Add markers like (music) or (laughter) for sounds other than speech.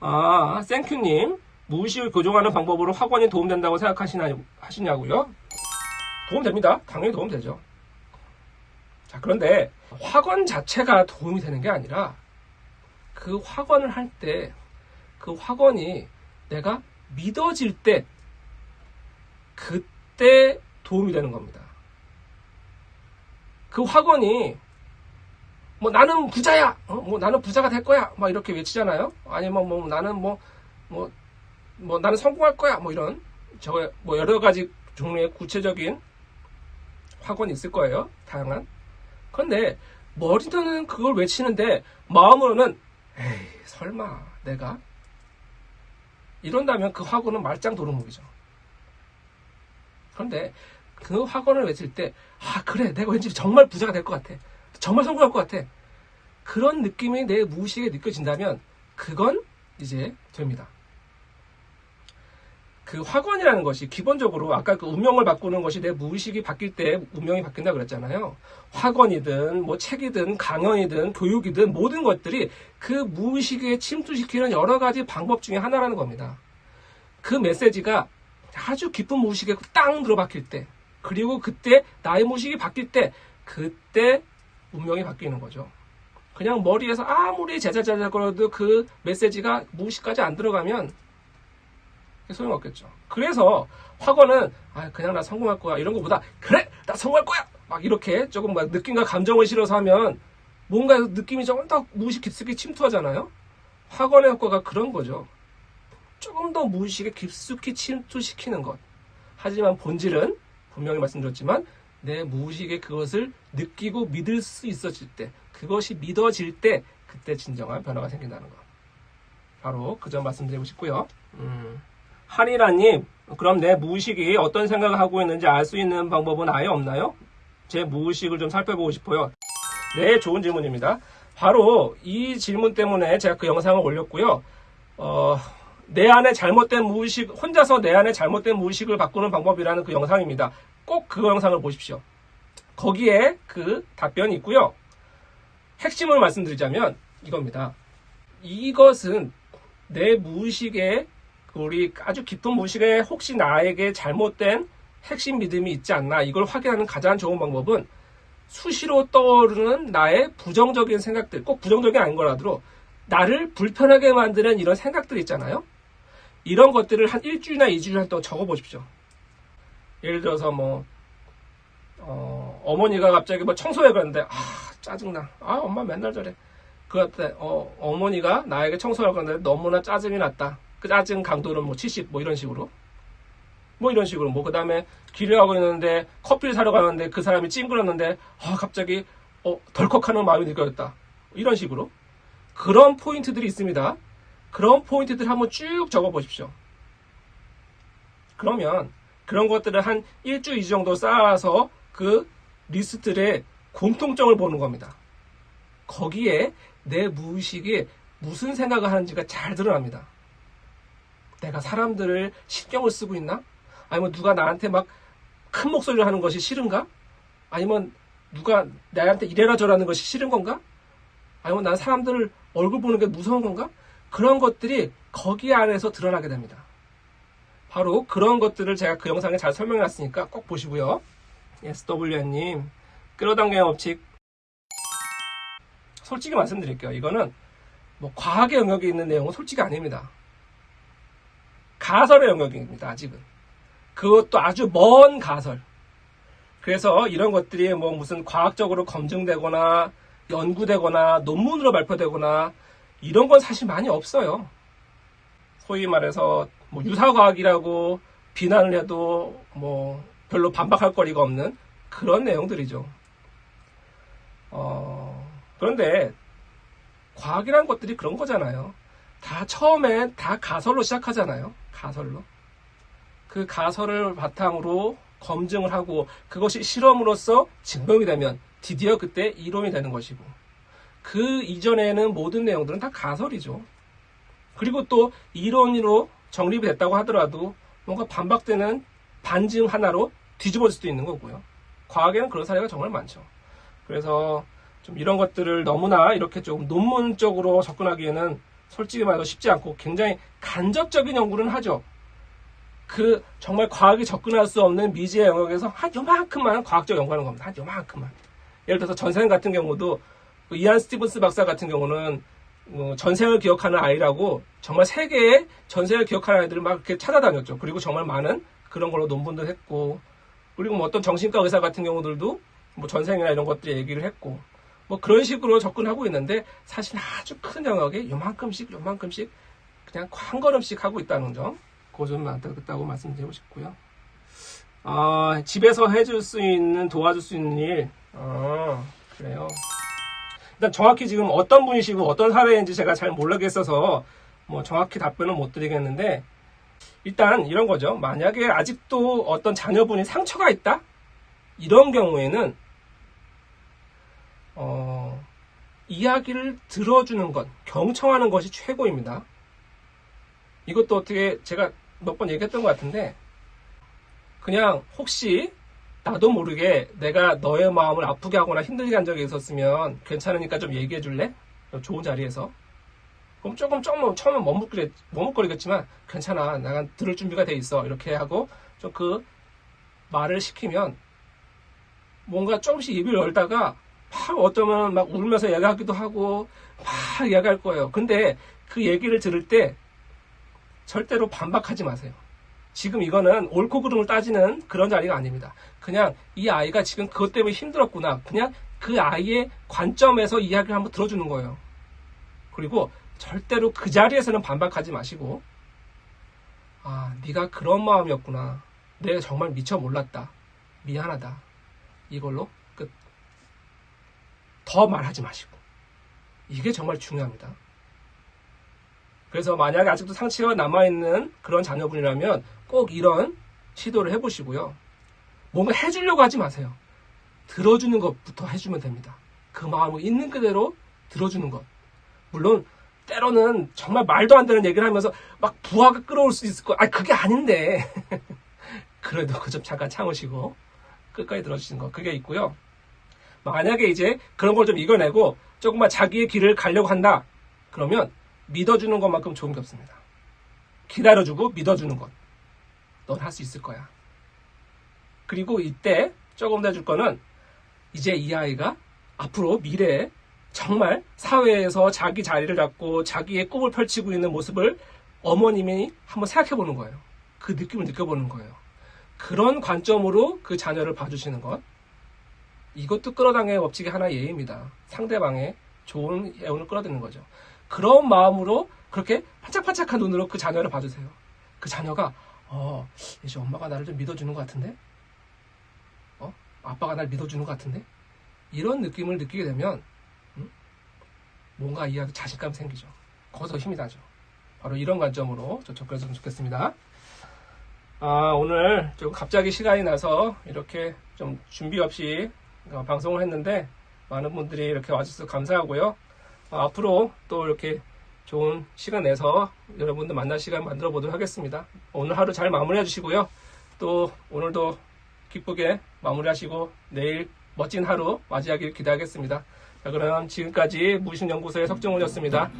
아, 땡큐님. 무의식을 교정하는 방법으로 학원이 도움된다고 생각하시나, 하시냐고요? 도움됩니다. 당연히 도움되죠. 자, 그런데 학원 자체가 도움이 되는 게 아니라 그 학원을 할 때 그 학원이 내가 믿어질 때 그때 도움이 되는 겁니다. 그 학원이 뭐 나는 부자야, 어? 뭐 나는 부자가 될 거야, 막 이렇게 외치잖아요. 아니면 뭐 나는 뭐 뭐 뭐 나는 성공할 거야, 뭐 이런 저 뭐 여러 가지 종류의 구체적인 학원이 있을 거예요. 다양한. 그런데 머리로는 그걸 외치는데 마음으로는 에이 설마 내가 이런다면 그 학원은 말짱 도루묵이죠. 그런데 그 학원을 외칠 때, 아, 그래, 내가 왠지 정말 부자가 될 것 같아. 정말 성공할 것 같아. 그런 느낌이 내 무의식에 느껴진다면, 그건 이제 됩니다. 그 학원이라는 것이 기본적으로 아까 그 운명을 바꾸는 것이 내 무의식이 바뀔 때 운명이 바뀐다 그랬잖아요. 학원이든 뭐 책이든 강연이든 교육이든 모든 것들이 그 무의식에 침투시키는 여러 가지 방법 중에 하나라는 겁니다. 그 메시지가 아주 깊은 무의식에 땅 들어박힐 때 그리고 그때 나의 무의식이 바뀔 때 그때 운명이 바뀌는 거죠. 그냥 머리에서 아무리 제자자자거려도 그 메시지가 무의식까지 안 들어가면 소용없겠죠. 그래서 학원은 아 그냥 나 성공할 거야 이런 거보다 그래 나 성공할 거야 막 이렇게 조금 막 느낌과 감정을 실어서 하면 뭔가 느낌이 조금 더 무의식 깊숙이 침투하잖아요. 학원의 효과가 그런 거죠. 조금 더 무의식에 깊숙이 침투시키는 것. 하지만 본질은 분명히 말씀드렸지만 내 무의식에 그것을 느끼고 믿을 수 있어질 때 그것이 믿어질 때 그때 진정한 변화가 생긴다는 것. 바로 그 점 말씀드리고 싶고요. 음. 한이라님, 그럼 내 무의식이 어떤 생각을 하고 있는지 알 수 있는 방법은 아예 없나요? 제 무의식을 좀 살펴보고 싶어요. 네, 좋은 질문입니다. 바로 이 질문 때문에 제가 그 영상을 올렸고요. 어, 내 안에 잘못된 무의식, 혼자서 내 안에 잘못된 무의식을 바꾸는 방법이라는 그 영상입니다. 꼭 그 영상을 보십시오. 거기에 그 답변이 있고요. 핵심을 말씀드리자면 이겁니다. 이것은 내 무의식에 우리 아주 깊은 무의식에 혹시 나에게 잘못된 핵심 믿음이 있지 않나 이걸 확인하는 가장 좋은 방법은 수시로 떠오르는 나의 부정적인 생각들 꼭 부정적이 아닌 거라도 나를 불편하게 만드는 이런 생각들 있잖아요 이런 것들을 한 일주일이나 이주일 동안 적어 보십시오 예를 들어서 뭐 어, 머니가 갑자기 뭐 청소해 그러는데 아 짜증나. 아 엄마 맨날 저래. 그때 어, 어머니가 나에게 청소하라고 하는데 너무나 짜증이 났다. 그 짜증 강도는 뭐 70 뭐 이런 식으로. 뭐 이런 식으로. 뭐 그 다음에 길을 가고 있는데 커피를 사러 가는데 그 사람이 찡그렸는데 아 갑자기 어 덜컥하는 마음이 느껴졌다. 이런 식으로. 그런 포인트들이 있습니다. 그런 포인트들 한번 쭉 적어 보십시오. 그러면 그런 것들을 한 일주 일 정도 쌓아서 그 리스트의 공통점을 보는 겁니다 거기에 내 무의식이 무슨 생각을 하는지가 잘 드러납니다 내가 사람들을 신경을 쓰고 있나? 아니면 누가 나한테 막 큰 목소리로 하는 것이 싫은가? 아니면 누가 나한테 이래라 저라는 것이 싫은 건가? 아니면 난 사람들을 얼굴 보는 게 무서운 건가? 그런 것들이 거기 안에서 드러나게 됩니다. 바로 그런 것들을 제가 그 영상에 잘 설명해 놨으니까 꼭 보시고요. SWN님, 끌어당기는 법칙. 솔직히 말씀드릴게요. 이거는 뭐 과학의 영역에 있는 내용은 솔직히 아닙니다. 가설의 영역입니다, 아직은. 그것도 아주 먼 가설. 그래서 이런 것들이 뭐 무슨 과학적으로 검증되거나 연구되거나 논문으로 발표되거나 이런 건 사실 많이 없어요. 소위 말해서 뭐 유사과학이라고 비난을 해도 뭐 별로 반박할 거리가 없는 그런 내용들이죠. 어, 그런데 과학이라는 것들이 그런 거잖아요. 다 처음엔 다 가설로 시작하잖아요. 가설로. 그 가설을 바탕으로 검증을 하고 그것이 실험으로서 증명이 되면 드디어 그때 이론이 되는 것이고 그 이전에는 모든 내용들은 다 가설이죠. 그리고 또 이론으로 정립이 됐다고 하더라도 뭔가 반박되는 반증 하나로 뒤집어질 수도 있는 거고요. 과학에는 그런 사례가 정말 많죠. 그래서 좀 이런 것들을 너무나 이렇게 좀 논문적으로 접근하기에는 솔직히 말해서 쉽지 않고 굉장히 간접적인 연구는 하죠. 그 정말 과학이 접근할 수 없는 미지의 영역에서 한 요만큼만 과학적 연구하는 겁니다. 한 요만큼만. 예를 들어서 전생 같은 경우도 그 이안 스티븐스 박사 같은 경우는 뭐 전생을 기억하는 아이라고 정말 세계의 전생을 기억하는 아이들을 막 이렇게 찾아다녔죠. 그리고 정말 많은 그런 걸로 논문도 했고 그리고 뭐 어떤 정신과 의사 같은 경우들도 뭐 전생이나 이런 것들 얘기를 했고 뭐 그런 식으로 접근하고 있는데 사실 아주 큰 영역에 요만큼씩 요만큼씩 그냥 한 걸음씩 하고 있다는 점 그거 좀 안타깝다고 말씀드리고 싶고요. 아 집에서 해줄 수 있는 도와줄 수 있는 일 아, 그래요. 일단 정확히 지금 어떤 분이시고 어떤 사례인지 제가 잘 모르겠어서 뭐 정확히 답변을 못 드리겠는데 일단 이런 거죠. 만약에 아직도 어떤 자녀분이 상처가 있다? 이런 경우에는 어, 이야기를 들어주는 것, 경청하는 것이 최고입니다. 이것도 어떻게 제가 몇 번 얘기했던 것 같은데 그냥 혹시 나도 모르게 내가 너의 마음을 아프게 하거나 힘들게 한 적이 있었으면 괜찮으니까 좀 얘기해 줄래? 좋은 자리에서. 그럼 조금 조금 처음엔 머뭇거리, 머뭇거리겠지만 괜찮아. 내가 들을 준비가 돼 있어. 이렇게 하고 좀 그 말을 시키면 뭔가 조금씩 입을 열다가 막 어쩌면 막 울면서 얘기하기도 하고 막 얘기할 거예요. 근데 그 얘기를 들을 때 절대로 반박하지 마세요. 지금 이거는 옳고 그름을 따지는 그런 자리가 아닙니다. 그냥 이 아이가 지금 그것 때문에 힘들었구나. 그냥 그 아이의 관점에서 이야기를 한번 들어주는 거예요. 그리고 절대로 그 자리에서는 반박하지 마시고 아 네가 그런 마음이었구나. 내가 정말 미처 몰랐다. 미안하다. 이걸로 끝. 더 말하지 마시고 이게 정말 중요합니다. 그래서 만약에 아직도 상처가 남아있는 그런 자녀분이라면 꼭 이런 시도를 해보시고요. 뭔가 해주려고 하지 마세요. 들어주는 것부터 해주면 됩니다. 그 마음을 있는 그대로 들어주는 것. 물론 때로는 정말 말도 안 되는 얘기를 하면서 막 부하가 끌어올 수 있을 거. 아 그게 아닌데. (laughs) 그래도 그 좀 잠깐 참으시고 끝까지 들어주시는 거 그게 있고요. 만약에 이제 그런 걸 좀 이겨내고 조금만 자기의 길을 가려고 한다. 그러면 믿어주는 것만큼 좋은 게 없습니다. 기다려주고 믿어주는 것. 넌 할 수 있을 거야. 그리고 이때 조금 더 해줄 거는 이제 이 아이가 앞으로 미래에 정말 사회에서 자기 자리를 잡고 자기의 꿈을 펼치고 있는 모습을 어머님이 한번 생각해 보는 거예요. 그 느낌을 느껴보는 거예요. 그런 관점으로 그 자녀를 봐주시는 것. 이것도 끌어당의 법칙의 하나의 예입니다. 상대방의 좋은 예운을 끌어들이는 거죠. 그런 마음으로 그렇게 반짝반짝한 눈으로 그 자녀를 봐주세요. 그 자녀가 어 이제 엄마가 나를 좀 믿어주는 것 같은데, 어 아빠가 날 믿어주는 것 같은데 이런 느낌을 느끼게 되면 음? 뭔가 이야기 자신감 생기죠. 거기서 힘이 나죠. 바로 이런 관점으로 저 접근했으면 좋겠습니다. 아 오늘 좀 갑자기 시간이 나서 이렇게 좀 준비 없이 어, 방송을 했는데 많은 분들이 이렇게 와주셔서 감사하고요. 어, 앞으로 또 이렇게 좋은 시간 내서 여러분들 만날 시간 만들어 보도록 하겠습니다. 오늘 하루 잘 마무리해 주시고요. 또 오늘도 기쁘게 마무리하시고 내일 멋진 하루 맞이하길 기대하겠습니다. 자, 그럼 지금까지 무신연구소의 석정훈이었습니다.